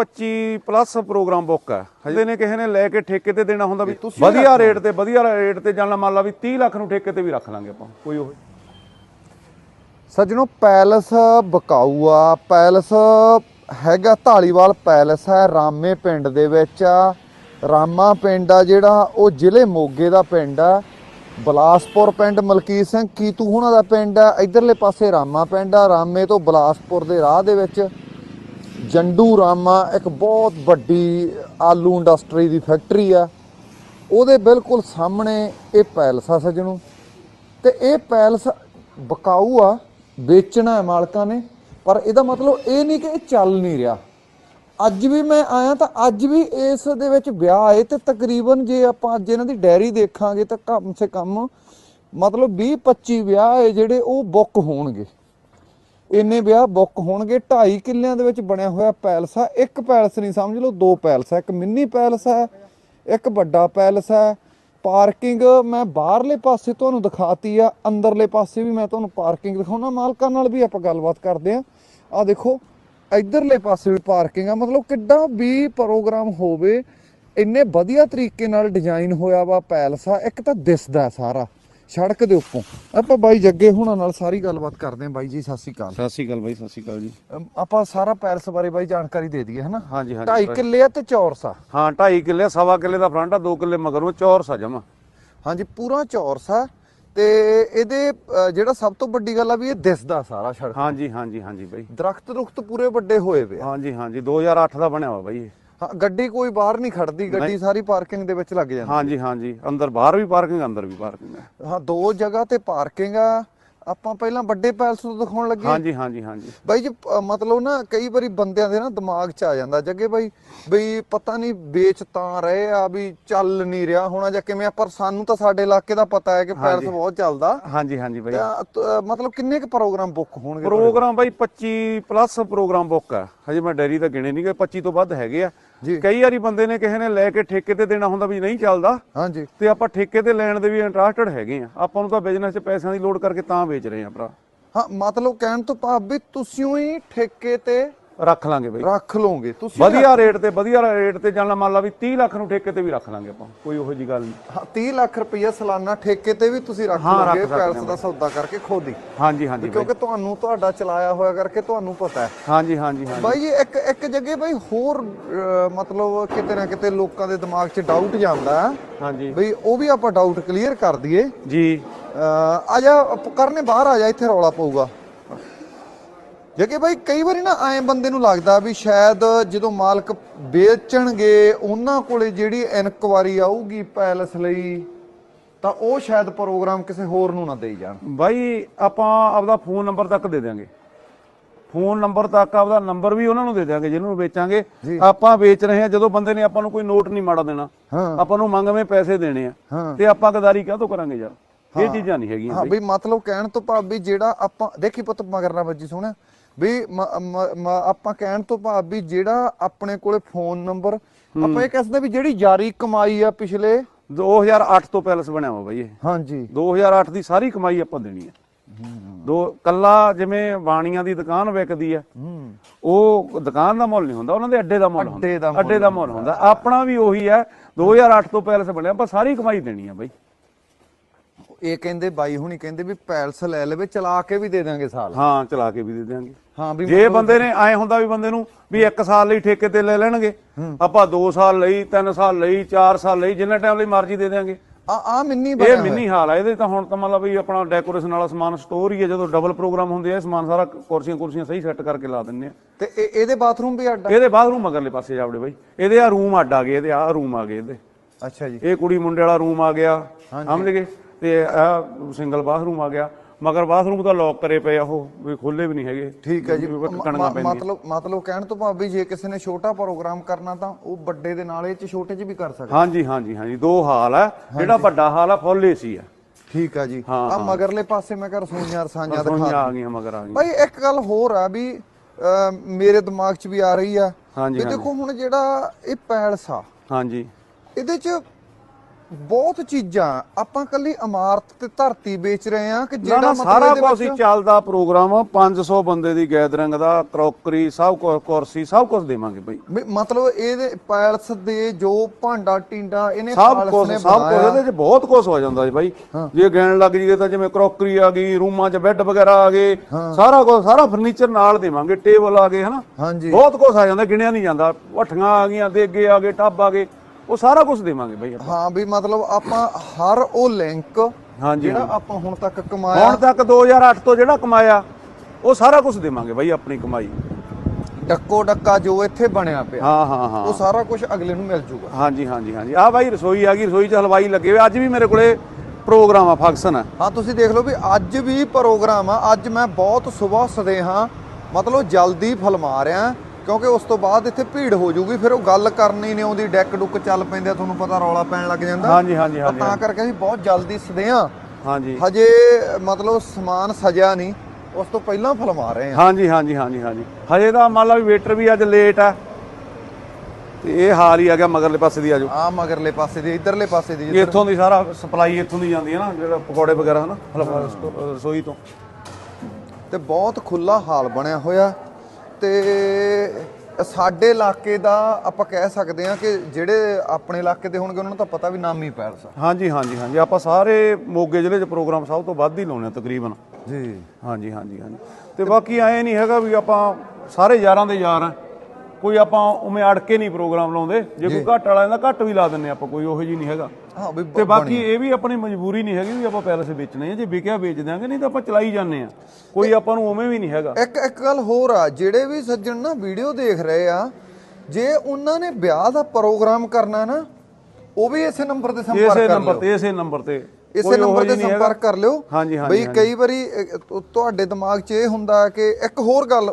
25 plus program book ਹੈ। ਹਜੇ। ਨੇ ਕਿਸੇ ਨੇ ਲੈ ਕੇ ਠੇਕੇ ਤੇ ਦੇਣਾ ਹੁੰਦਾ ਵੀ ਵਧੀਆ ਰੇਟ ਤੇ ਵਧੀਆ ਰੇਟ ਤੇ ਜਾਨਣਾ ਮੰਨ ਲਾ ਵੀ 30 ਲੱਖ ਨੂੰ ਠੇਕੇ ਤੇ ਵੀ ਰੱਖ ਲਾਂਗੇ ਆਪਾਂ। ਕੋਈ ਉਹ ਸੱਜਣੋ ਪੈਲਸ ਬਕਾਊ ਆ ਪੈਲਸ ਹੈਗਾ ਢਾਲੀਵਾਲ ਪੈਲਸ ਹੈ ਰਾਮੇ ਪਿੰਡ ਦੇ ਵਿੱਚ ਆ। ਰਾਮਾ ਪਿੰਡ ਆ ਜਿਹੜਾ ਉਹ ਜ਼ਿਲ੍ਹੇ ਮੋਗੇ ਦਾ ਪਿੰਡ ਆ। ਬਲਾਸਪੁਰ ਪਿੰਡ ਮਲਕੀਤ ਸਿੰਘ ਕੀਤੂ ਹੁਣਾਂ ਦਾ ਪਿੰਡ ਆ? ਇਧਰਲੇ ਪਾਸੇ ਰਾਮਾ ਪਿੰਡ ਆ ਰਾਮੇ ਤੋਂ ਬਲਾਸਪੁਰ ਦੇ ਰਾਹ ਦੇ ਵਿੱਚ। ਜੰਡੂ ਰਾਮਾ ਇੱਕ ਬਹੁਤ ਵੱਡੀ ਆਲੂ ਇੰਡਸਟਰੀ ਦੀ ਫੈਕਟਰੀ ਆ। ਉਹਦੇ ਬਿਲਕੁਲ ਸਾਹਮਣੇ ਇਹ ਪੈਲਸ ਆ ਸੱਜਣੋ। ਤੇ ਇਹ ਪੈਲਸ ਬਕਾਊ ਆ, ਵੇਚਣਾ ਹੈ ਮਾਲਕਾਂ ਨੇ, ਪਰ ਇਹਦਾ ਮਤਲਬ ਇਹ ਨਹੀਂ ਕਿ ਇਹ ਚੱਲ ਨਹੀਂ ਰਿਹਾ। ਅੱਜ ਵੀ ਮੈਂ ਆਇਆ ਤਾਂ ਅੱਜ ਵੀ ਇਸ ਦੇ ਵਿੱਚ ਵਿਆਹ ਹੈ ਤੇ ਤਕਰੀਬਨ ਜੇ ਆਪਾਂ ਅੱਜ ਇਹਨਾਂ ਦੀ ਡਾਇਰੀ ਦੇਖਾਂਗੇ ਤਾਂ ਕਮ ਸੇ ਕਮ ਮਤਲਬ 20 25 ਵਿਆਹ ਹੈ ਜਿਹੜੇ ਉਹ ਬੁੱਕ ਹੋਣਗੇ। ਇੰਨੇ ਵਿਆਹ ਬੁੱਕ ਹੋਣਗੇ 2.5 ਕਿੱਲਿਆਂ ਦੇ ਵਿੱਚ ਬਣਿਆ ਹੋਇਆ ਪੈਲਸ ਆ। ਇੱਕ ਪੈਲਸ ਨਹੀਂ, ਸਮਝ ਲਓ, ਦੋ ਪੈਲਸ ਆ। ਇੱਕ ਮਿੰਨੀ ਪੈਲਸ ਆ, ਇੱਕ ਵੱਡਾ ਪੈਲਸ ਆ। ਪਾਰਕਿੰਗ ਮੈਂ ਬਾਹਰਲੇ ਪਾਸੇ ਤੁਹਾਨੂੰ ਦਿਖਾਤੀ ਆ, ਅੰਦਰਲੇ ਪਾਸੇ ਵੀ ਮੈਂ ਤੁਹਾਨੂੰ ਪਾਰਕਿੰਗ ਦਿਖਾਉਣਾ। ਮਾਲਕਾਂ ਨਾਲ ਵੀ ਆਪਾਂ ਗੱਲਬਾਤ ਕਰਦੇ ਆ। ਆ ਦੇਖੋ, ਇਧਰਲੇ ਪਾਸੇ ਵੀ ਪਾਰਕਿੰਗ ਆ। ਮਤਲਬ ਕਿੱਡਾ ਵੀ ਪ੍ਰੋਗਰਾਮ ਹੋਵੇ, ਇੰਨੇ ਵਧੀਆ ਤਰੀਕੇ ਨਾਲ ਡਿਜ਼ਾਈਨ ਹੋਇਆ ਵਾ ਪੈਲਸ ਆ। ਇੱਕ ਤਾਂ ਦਿਸਦਾ ਸਾਰਾ। ਸੜਕ ਦੇ ਉੱਪਰੋਂ ਆਪਾਂ ਬਾਈ ਜੱਗੇ ਹੁਣਾਂ ਨਾਲ ਸਾਰੀ ਗੱਲਬਾਤ ਕਰਦੇ ਹਾਂ। ਬਾਈ ਜੀ ਸਤਿ ਸ਼੍ਰੀ ਅਕਾਲ। ਸਤਿ ਸ਼੍ਰੀ ਅਕਾਲ ਬਾਈ ਸਤਿ ਸ਼੍ਰੀ ਅਕਾਲ ਜੀ। ਅਮ ਆਪਾਂ ਸਾਰਾ ਪੈਲਸ ਬਾਰੇ ਬਾਈ ਜਾਣਕਾਰੀ ਦੇ ਦਈਏ ਹਨਾ? ਹਾਂਜੀ ਹਾਂਜੀ 2.5 ਕਿੱਲੇ ਆ ਤੇ ਚੌਰਸ ਆ ਹਾਂ 2.5 ਕਿੱਲੇ ਸਵਾ ਕਿੱਲੇ ਦਾ ਫਰੰਟ ਆ 2 ਕਿੱਲੇ ਮਗਰੋਂ ਚੌਰ ਸਜਮ ਹਾਂਜੀ ਪੂਰਾ ਚੌਰਸ ਆ ਤੇ ਇਹਦੇ ਅ, ਜਿਹੜਾ ਸਭ ਤੋਂ ਵੱਡੀ ਗੱਲ ਆ ਵੀ ਇਹ ਦਿਸਦਾ ਸਾਰਾ ਸੜਕ। ਹਾਂਜੀ ਹਾਂਜੀ ਹਾਂਜੀ ਬਾਈ। ਦਰਖਤ ਰੁਖਤ ਪੂਰੇ ਵੱਡੇ ਹੋਏ ਵੇ ਆ। ਹਾਂਜੀ ਹਾਂਜੀ 2008 ਦਾ ਬਣਿਆ ਵਾ ਬਾਈ ਇਹ। ਹਾਂ ਗੱਡੀ ਕੋਈ ਬਾਹਰ ਨਹੀਂ ਖੜਦੀ ਗੱਡੀ ਸਾਰੀ ਪਾਰਕਿੰਗ ਦੇ ਵਿੱਚ ਲੱਗ ਜਾਂਦੀ ਹਾਂਜੀ ਹਾਂਜੀ। ਅੰਦਰ ਬਾਹਰ ਵੀ ਪਾਰਕਿੰਗ ਅੰਦਰ ਵੀ ਪਾਰਕਿੰਗ ਹੈ। ਹਾਂ ਦੋ ਜਗ੍ਹਾ ਤੇ ਪਾਰਕਿੰਗ ਆ। ਆਪਾਂ ਪਹਿਲਾਂ ਵੱਡੇ ਪੈਲਸ ਤੋਂ ਦਿਖਾਉਣ ਲੱਗੇ। ਹਾਂਜੀ ਹਾਂਜੀ ਹਾਂਜੀ। ਬਾਈ ਜੀ ਮਤਲਬ ਨਾ ਕਈ ਵਾਰੀ ਬੰਦਿਆਂ ਦੇ ਨਾ ਦਿਮਾਗ 'ਚ ਆ ਜਾਂਦਾ ਜੱਗੇ ਬਾਈ ਬਈ ਪਤਾ ਨਹੀਂ ਵੇਚ ਤਾਂ ਰਹੇ ਆ ਵੀ ਚੱਲ ਨਹੀਂ ਰਿਹਾ ਹੋਣਾ ਜਾਂ ਕਿਵੇਂ ਆ, ਪਰ ਸਾਨੂੰ ਤਾਂ ਸਾਡੇ ਇਲਾਕੇ ਦਾ ਪਤਾ ਹੈ ਕਿ ਪੈਲਸ ਬਹੁਤ ਚੱਲਦਾ। ਹਾਂਜੀ ਹਾਂਜੀ ਬਾਈ। ਮਤਲਬ ਕਿੰਨੇ ਕੁ ਪ੍ਰੋਗਰਾਮ ਬੁੱਕ ਹੋਣਗੇ? ਪ੍ਰੋਗਰਾਮ ਬਾਈ 25 ਪਲੱਸ ਪ੍ਰੋਗਰਾਮ ਬੁੱਕ ਆ। ਹਜੇ ਮੈਂ ਡੈਰੀ ਤਾਂ ਗਿਣੇ ਨਹੀਂ ਗਏ 25 ਤੋਂ ਵੱਧ ਹੈਗੇ ਆ। ਕਈ ਵਾਰੀ ਬੰਦੇ ਨੇ ਕਿਸੇ ਨੇ ਲੈ ਕੇ ਠੇਕੇ ਤੇ ਦੇਣਾ ਹੁੰਦਾ ਵੀ ਨਹੀਂ ਚੱਲਦਾ। ਹਾਂਜੀ। ਤੇ ਆਪਾਂ ਠੇਕੇ ਤੇ ਲੈਣ ਦੇ ਵੀ ਇੰਟਰਸਟਡ ਹੈਗੇ ਆ। ਆਪਾਂ ਨੂੰ ਤਾਂ ਬਿਜ਼ਨਸ 'ਚ ਪੈਸਿਆਂ ਦੀ ਲੋੜ ਕਰਕੇ ਤਾਂ ਵੇਚ ਰਹੇ ਆ ਭਰਾ। ਹਾਂ ਮਤਲਬ ਕਹਿਣ ਤੋਂ ਭਾਵ ਵੀ ਤੁਸੀਂ ਹੀ ਠੇਕੇ ਤੇ ਰੱਖ ਲਾਂਗੇ ਬਾਈ। ਰੱਖ ਲਓਗੇ ਤੁਸੀਂ ਵਧੀਆ ਰੇਟ ਤੇ ਵਧੀਆ ਰੇਟ ਤੇ ਜਾਨਣਾ ਮੰਨ ਲਾ ਵੀ 30 ਲੱਖ ਨੂੰ ਠੇਕੇ ਤੇ ਵੀ ਰੱਖ ਲਾਂਗੇ ਆਪਾਂ ਕੋਈ ਉਹੋ ਜੀ ਗੱਲ ਨਹੀਂ। ਹਾਂ, 30 ਲੱਖ ਰੁਪਈਆ ਸਾਲਾਨਾ ਠੇਕੇ ਤੇ ਵੀ ਤੁਸੀਂ ਰੱਖ ਲਓਗੇ ਪੈਲਸ ਦਾ ਸੌਦਾ ਕਰਕੇ ਖੁਦ ਹਾਂਜੀ ਹਾਂਜੀ ਕਿਉਂਕਿ ਤੁਹਾਨੂੰ ਤੁਹਾਡਾ ਚਲਾਇਆ ਹੋਇਆ ਕਰਕੇ ਤੁਹਾਨੂੰ ਪਤਾ ਹੈ। ਹਾਂਜੀ ਹਾਂਜੀ ਹਾਂਜੀ। ਬਾਈ ਜੀ ਇੱਕ ਇੱਕ ਜਗ੍ਹਾ ਬਾਈ ਹੋਰ ਮਤਲਬ ਕਿਤੇ ਨਾ ਕਿਤੇ ਲੋਕਾਂ ਦੇ ਦਿਮਾਗ 'ਚ ਡਾਊਟ ਜਾਂਦਾ ਹਾਂਜੀ। ਬਈ ਉਹ ਵੀ ਆਪਾਂ ਡਾਊਟ ਕਲੀਅਰ ਕਰ ਦਈਏ। ਜੀ। ਆ ਜਾ ਕਰਨੇ ਬਾਹਰ ਆ ਜਾ ਇੱਥੇ ਰੌਲਾ ਪਊਗਾ। ਜਗੇ ਬਾਈ ਕਈ ਵਾਰੀ ਨਾ ਐਂ ਬੰਦੇ ਨੂੰ ਲੱਗਦਾ ਵੀ ਸ਼ਾਇਦ ਜਦੋਂ ਮਾਲਕ ਵੇਚਣਗੇ ਉਹਨਾਂ ਕੋਲੇ ਜਿਹੜੀ ਇਨਕੁਆਰੀ ਆਊਗੀ ਪੈਲਸ ਲਈ ਤਾਂ ਉਹ ਸ਼ਾਇਦ ਪ੍ਰੋਗਰਾਮ ਕਿਸੇ ਹੋਰ ਨੂੰ ਨਾ ਦੇਈ ਜਾਣ। ਬਾਈ ਆਪਾਂ ਆਪਦਾ ਫੋਨ ਨੰਬਰ ਤੱਕ ਦੇ ਦਿਆਂਗੇ। ਫੋਨ ਨੰਬਰ ਤੱਕ ਆਪਦਾ ਨੰਬਰ ਵੀ ਉਹਨਾਂ ਨੂੰ ਦੇ ਦਿਆਂਗੇ ਜਿਹਨੂੰ ਵੇਚਾਂਗੇ। ਆਪਾਂ ਵੇਚ ਰਹੇ ਹਾਂ ਜਦੋਂ ਬੰਦੇ ਨੇ ਆਪਾਂ ਨੂੰ ਕੋਈ ਨੋਟ ਨਹੀਂ ਮਾੜਾ ਦੇਣਾ। ਆਪਾਂ ਨੂੰ ਮੰਗਵੇਂ ਪੈਸੇ ਦੇਣੇ ਆ। ਤੇ ਆਪਾਂ ਗਦਾਰੀ ਕਾਹਤੋਂ ਕਰਾਂਗੇ ਯਾਰ? ਇਹ ਚੀਜ਼ਾਂ ਨਹੀਂ ਹੈਗੀਆਂ ਹਾਂ ਵੀ ਮਤਲਬ ਕਹਿਣ ਤੋਂ ਭਾਵ ਵੀ ਜਿਹੜਾ ਆਪਾਂ ਦੇਖੀ ਪੁੱਤ ਮਗਰ ਨਾ ਵੱਜੀ ਸੋਹਣਾ ਵੀ ਆਪਾਂ ਕਹਿਣ ਤੋਂ ਭਾਵ ਵੀ ਜਿਹੜਾ ਆਪਣੇ ਕੋਲੇ ਫੋਨ ਨੰਬਰ ਆਪਾਂ ਇਹ ਕਹਿ ਸਕਦੇ ਵੀ ਜਿਹੜੀ ਜਾਰੀ ਕਮਾਈ ਆ ਪਿਛਲੇ 2008 ਤੋਂ ਪੈਲਸ ਬਣਿਆ ਵਾ ਬਾਈ ਇਹ। ਹਾਂਜੀ। 2008 ਦੀ ਸਾਰੀ ਕਮਾਈ ਆਪਾਂ ਦੇਣੀ ਹੈ ਦੋ ਕੱਲਾ ਜਿਵੇਂ ਬਾਣੀਆਂ ਦੀ ਦੁਕਾਨ ਵਿਕਦੀ ਆ ਉਹ ਦੁਕਾਨ ਦਾ ਮੁੱਲ ਨਹੀਂ ਹੁੰਦਾ ਉਹਨਾਂ ਦੇ ਅੱਡੇ ਦਾ ਮੁੱਲ ਹੁੰਦਾ। ਅੱਡੇ ਦਾ ਮੁੱਲ ਹੁੰਦਾ। ਆਪਣਾ ਵੀ ਉਹੀ ਹੈ 2008 ਤੋਂ ਪੈਲਸ ਬਣਿਆ ਆਪਾਂ ਸਾਰੀ ਕਮਾਈ ਦੇਣੀ ਆ ਬਾਈ। ਇਹ ਕਹਿੰਦੇ ਬਾਈ ਹੁਣੀ ਕਹਿੰਦੇ ਵੀ ਪੈਲਸ ਲੈ ਲਵੇ ਚਲਾ ਕੇ ਵੀ ਦੇ ਦਾਂਗੇ ਸਾਲ। ਹਾਂ ਚਲਾ ਕੇ ਵੀ ਦੇ ਦਿਆਂਗੇ। ਹਾਂ ਵੀ ਜੇ ਬੰਦੇ ਨੇ ਐ ਹੁੰਦਾ ਵੀ ਬੰਦੇ ਨੂੰ ਵੀ 1 ਸਾਲ ਲਈ ਠੇਕੇ ਤੇ ਲੈ ਲੈਣਗੇ ਆਪਾਂ 2 ਸਾਲ ਲਈ 3 ਸਾਲ ਲਈ 4 ਸਾਲ ਲਈ ਜਿੰਨਾ ਟਾਈਮ ਲਈ ਮਰਜ਼ੀ ਦੇ ਦਿਆਂਗੇ। ਆ ਆ ਮਿੰਨੀ ਇਹ। ਮਿੰਨੀ ਹਾਲ ਆ ਇਹਦੇ ਤਾਂ ਹੁਣ ਤਾਂ ਮਤਲਬ ਵੀ ਆਪਣਾ ਡੈਕੋਰੇਸ਼ਨ ਵਾਲਾ ਸਮਾਨ ਸਟੋਰ ਹੀ ਹੈ ਜਦੋਂ ਡਬਲ ਪ੍ਰੋਗਰਾਮ ਹੁੰਦੇ ਆ ਸਮਾਨ ਸਾਰਾ ਕੁਰਸੀਆਂ ਕੁਰਸੀਆਂ ਸਹੀ ਸੈੱਟ ਕਰਕੇ ਲਾ ਦਿੰਨੇ ਆ। ਤੇ ਇਹ- ਇਹਦੇ ਬਾਥਰੂਮ ਵੀ ਅੱਡ? ਇਹਦੇ ਬਾਥਰੂਮ ਮਗਰਲੇ ਪਾਸੇ ਜਾਵੜੇ ਬਾਈ। ਇਹਦੇ ਆ ਰੂਮ ਅੱਡ ਆ ਗਏ ਇਹਦੇ ਆ ਰੂਮ ਆ ਗਏ ਇਹਦੇ। ਅੱਛਾ ਜੀ। ਇਹ ਕੁੜੀ ਮੁੰਡੇ ਵਾਲਾ ਰੂਮ ਆ ਗਿਆ। ਸਮਝ ਗਏ? ਤੇ ਆ ਸਿੰਗਲ ਬਾਥਰੂਮ ਆ ਗਿਆ। ਮਗਰ ਬਾਥਰੂਮ ਤਾਂ ਲੋਕ ਕਰੇ ਪਏ ਆ ਉਹ ਵੀ ਖੋਲੇ ਵੀ ਨਹੀਂ ਹੈਗੇ। ਠੀਕ ਹੈ ਜੀ। ਮਤਲਬ ਮਤਲਬ ਕਹਿਣ ਤੋਂ ਭਾਵ ਵੀ ਜੇ ਕਿਸੇ ਨੇ ਛੋਟਾ ਪ੍ਰੋਗਰਾਮ ਕਰਨਾ ਤਾਂ ਉਹ ਵੱਡੇ ਦੇ ਨਾਲ ਇਹ ਚ ਛੋਟੇ ਚ ਵੀ ਕਰ ਸਕਦਾ। ਹਾਂਜੀ ਹਾਂਜੀ ਹਾਂਜੀ। ਦੋ ਹਾਲ ਆ। ਜਿਹੜਾ ਵੱਡਾ ਹਾਲ ਆ ਫੁੱਲ ਏਸੀ ਆ। ਠੀਕ ਆ ਜੀ। ਆ ਮਗਰਲੇ ਪਾਸੇ ਮੈਂ ਕਰ ਰਸਾਈਆਂ ਰਸੋਈਆਂ ਦਿਖਾ ਆ ਗਈਆਂ ਮਗਰ ਆ ਗਈਆਂ। ਭਾਈ ਇੱਕ ਗੱਲ ਹੋਰ ਆ ਵੀ ਮੇਰੇ ਦਿਮਾਗ 'ਚ ਵੀ ਆ ਰਹੀ ਆ। ਹਾਂਜੀ ਵੀ ਦੇਖੋ ਹੁਣ ਜਿਹੜਾ ਇਹ ਪੈਲਸ ਆ ਹਾਂਜੀ। ਇਹਦੇ 'ਚ ਬਹੁਤ ਚੀਜ਼ਾਂ ਆਪਾਂ ਕੱਲੀ ਇਮਾਰਤ ਤੇ ਧਰਤੀ ਵੇਚ ਰਹੇ ਆ ਕਿ ਜਿਹੜਾ ਸਾਰਾ ਕੁਝ ਹੀ ਚੱਲਦਾ ਪ੍ਰੋਗਰਾਮ 500 ਬੰਦੇ ਦੀ ਗੈਦਰਿੰਗ ਦਾ ਕਰੋਕਰੀ ਸਭ ਕੁਝ ਕੁਰਸੀ ਸਭ ਕੁਝ ਦੇਵਾਂਗੇ ਬਈ। ਮਤਲਬ ਇਹਦੇ ਪੈਲਸ ਦੇ ਜੋ ਭਾਂਡਾ ਟਿੰਡਾ ਇਹਨੇ ਸਭ ਕੁਝ ਸਭ ਕੁਝ। ਇਹਦੇ ਚ ਬਹੁਤ ਕੁਝ ਹੋ ਜਾਂਦਾ ਜੀ ਬਾਈ। ਜੇ ਗਿਣਨ ਲੱਗ ਜੀਏ ਤਾਂ ਜਿਵੇਂ ਕਰੋਕਰੀ ਆ ਗਈ ਰੂਮਾਂ 'ਚ ਬੈੱਡ ਵਗੈਰਾ ਆ ਗਏ ਸਾਰਾ ਕੁਝ ਸਾਰਾ ਫਰਨੀਚਰ ਨਾਲ ਦੇਵਾਂਗੇ ਟੇਬਲ ਆ ਗਏ ਹਨਾ? ਬਹੁਤ ਕੁਝ ਆ ਜਾਂਦਾ ਗਿਣਿਆ ਨਹੀਂ ਜਾਂਦਾ। ਭੱਠੀਆਂ ਆ ਗਈਆਂ ਦੇਗੇ ਆ ਗਏ ਟੱਬ ਆ ਗਏ। ਉਹ ਸਾਰਾ ਕੁਝ ਦੇਵਾਂਗੇ ਬਾਈ ਆਪਾਂ। ਹਾਂ ਵੀ ਮਤਲਬ ਆਪਾਂ ਹਰ ਉਹ ਲਿੰਕ ਹਾਂਜੀ ਜਿਹੜਾ ਆਪਾਂ ਹੁਣ ਤੱਕ ਕਮਾਇਆ ਹੁਣ ਤੱਕ 2008 ਤੋਂ ਜਿਹੜਾ ਕਮਾਇਆ ਉਹ ਸਾਰਾ ਕੁਝ ਦੇਵਾਂਗੇ ਬਾਈ ਆਪਣੀ ਕਮਾਈ। ਡੱਕੋ ਡੱਕਾ ਜੋ ਇੱਥੇ ਬਣਿਆ ਪਿਆ ਹਾਂ ਹਾਂ ਹਾਂ। ਉਹ ਸਾਰਾ ਕੁਝ ਅਗਲੇ ਨੂੰ ਮਿਲ ਜੂਗਾ। ਹਾਂਜੀ ਹਾਂਜੀ ਹਾਂਜੀ। ਆ ਬਾਈ ਰਸੋਈ ਆ ਗਈ ਰਸੋਈ 'ਚ ਹਲਵਾਈ ਲੱਗੇ ਹੋਏ। ਅੱਜ ਵੀ ਮੇਰੇ ਕੋਲੇ ਪ੍ਰੋਗਰਾਮ ਆ ਫੰਕਸ਼ਨ ਆ। ਹਾਂ ਤੁਸੀਂ ਦੇਖ ਲਓ ਵੀ ਅੱਜ ਵੀ ਪ੍ਰੋਗਰਾਮ ਆ। ਅੱਜ ਮੈਂ ਬਹੁਤ ਸਵੇਰ ਸਦੇ ਹਾਂ ਮਤਲਬ ਜਲਦੀ ਫਲਮਾ ਰਿਹਾ। ਕਿਉਂਕਿ ਉਸ ਤੋਂ ਬਾਅਦ ਇੱਥੇ ਭੀੜ ਹੋ ਜੂਗੀ ਫਿਰ ਉਹ ਗੱਲ ਕਰਨੀ ਨਹੀਂ ਆਉਂਦੀ ਡੈਕ ਡੁੱਕ ਚੱਲ ਪੈਂਦੇ ਆ ਤੁਹਾਨੂੰ ਪਤਾ ਰੌਲਾ ਪੈਣ ਲੱਗ ਜਾਂਦਾ। ਹਾਂਜੀ ਹਾਂਜੀ ਹਾਂਜੀ ਤਾਂ ਕਰਕੇ ਅਸੀਂ ਬਹੁਤ ਜਲਦੀ ਸਦੇ ਹਾਂ। ਹਾਂਜੀ। ਹਜੇ ਮਤਲਬ ਸਮਾਨ ਸਜਿਆ ਨਹੀਂ ਉਸ ਤੋਂ ਪਹਿਲਾਂ ਫਲਮਾ ਰਹੇ ਹਾਂ। ਹਾਂਜੀ ਹਾਂਜੀ ਹਾਂਜੀ ਹਾਂਜੀ। ਹਜੇ ਤਾਂ ਮੰਨ ਲਾ ਵੀ ਵੇਟਰ ਵੀ ਅੱਜ ਲੇਟ ਆ। ਤੇ ਇਹ ਹਾਲ ਹੀ ਆ ਗਿਆ ਮਗਰਲੇ ਪਾਸੇ ਦੀ ਆਜੋ ਆ ਮਗਰਲੇ ਪਾਸੇ ਦੀ ਇਧਰਲੇ ਪਾਸੇ ਦੀ ਇੱਥੋਂ ਦੀ ਸਾਰਾ ਸਪਲਾਈ ਇੱਥੋਂ ਦੀ ਜਾਂਦੀ ਹੈ ਨਾ ਜਿਹੜਾ ਪਕੌੜੇ ਵਗੈਰਾ ਹਨਾ ਰਸੋਈ ਤੋਂ। ਤੇ ਬਹੁਤ ਖੁੱਲਾ ਹਾਲ ਬਣਿਆ ਹੋਇਆ। ਤੇ ਸਾਡੇ ਇਲਾਕੇ ਦਾ ਆਪਾਂ ਕਹਿ ਸਕਦੇ ਹਾਂ ਕਿ ਜਿਹੜੇ ਆਪਣੇ ਇਲਾਕੇ ਦੇ ਹੋਣਗੇ ਉਹਨਾਂ ਨੂੰ ਤਾਂ ਪਤਾ ਵੀ ਨਾਮੀ ਪੈਲਸ ਆ ਹਾਂਜੀ ਹਾਂਜੀ ਹਾਂਜੀ। ਆਪਾਂ ਸਾਰੇ ਮੋਗੇ ਜ਼ਿਲ੍ਹੇ 'ਚ ਪ੍ਰੋਗਰਾਮ ਸਭ ਤੋਂ ਵੱਧ ਹੀ ਲਾਉਣੇ ਆ ਤਕਰੀਬਨ। ਜੀ। ਹਾਂਜੀ ਹਾਂਜੀ ਹਾਂਜੀ। ਤੇ ਬਾਕੀ ਐ ਨਹੀਂ ਹੈਗਾ ਵੀ ਆਪਾਂ ਸਾਰੇ ਯਾਰਾਂ ਦੇ ਯਾਰ ਆ ਕੋਈ ਆਪਾਂ ਉਵੇਂ ਅੜ ਕੇ ਨਹੀਂ ਪ੍ਰੋਗਰਾਮ ਲਾਉਂਦੇ। ਜੇ ਕੋਈ ਘੱਟ ਵਾਲਾ ਜਾਂਦਾ ਘੱਟ ਵੀ ਲਾ ਦਿੰਨੇ ਆਪਾਂ ਕੋਈ ਉਹੋ ਜੀ ਨਹੀਂ ਹੈਗਾ। ਹਾਂ ਤੇ ਬਾਕੀ ਇਹ ਵੀ ਆਪਣੀ ਮਜਬੂਰੀ ਨਹੀਂ ਹੈਗੀ ਵੀ ਆਪਾਂ ਪੈਲਸ ਵੇਚਣੇ ਆ। ਜੇ ਵਿਕਿਆ ਵੇਚ ਦਿਆਂਗੇ ਨਹੀਂ ਤਾਂ ਆਪਾਂ ਚਲਾਈ ਜਾਂਦੇ ਆ ਕੋਈ ਆਪਾਂ ਨੂੰ ਉਵੇਂ ਵੀ ਨਹੀਂ ਹੈਗਾ। ਇੱਕ ਇੱਕ ਗੱਲ ਹੋਰ ਆ ਜਿਹੜੇ ਵੀ ਸੱਜਣ ਨਾ ਵੀਡੀਓ ਦੇਖ ਰਹੇ ਆ ਜੇ ਉਹਨਾਂ ਨੇ ਵਿਆਹ ਦਾ ਪ੍ਰੋਗਰਾਮ ਕਰਨਾ ਨਾ ਉਹ ਵੀ ਇਸੇ ਨੰਬਰ ਤੇ ਸੰਪਰਕ ਇਸੇ ਕਰ ਨੰਬਰ ਲਿਓ। ਤੇ ਇਸੇ ਨੰਬਰ ਤੇ। ਇਸੇ ਨੰਬਰ ਤੇ ਜਿਹੀ ਨਹੀਂ ਹੈਗਾ। ਸੰਪਰਕ ਕਰ ਲਿਓ। ਹਾਂਜੀ ਹਾਂਜੀ ਬਈ ਕਈ ਵਾਰੀ ਤੁ- ਤੁਹਾਡੇ ਦਿਮਾਗ 'ਚ ਇਹ ਹੁੰਦਾ ਕਿ ਇੱਕ ਹੋਰ ਗੱਲ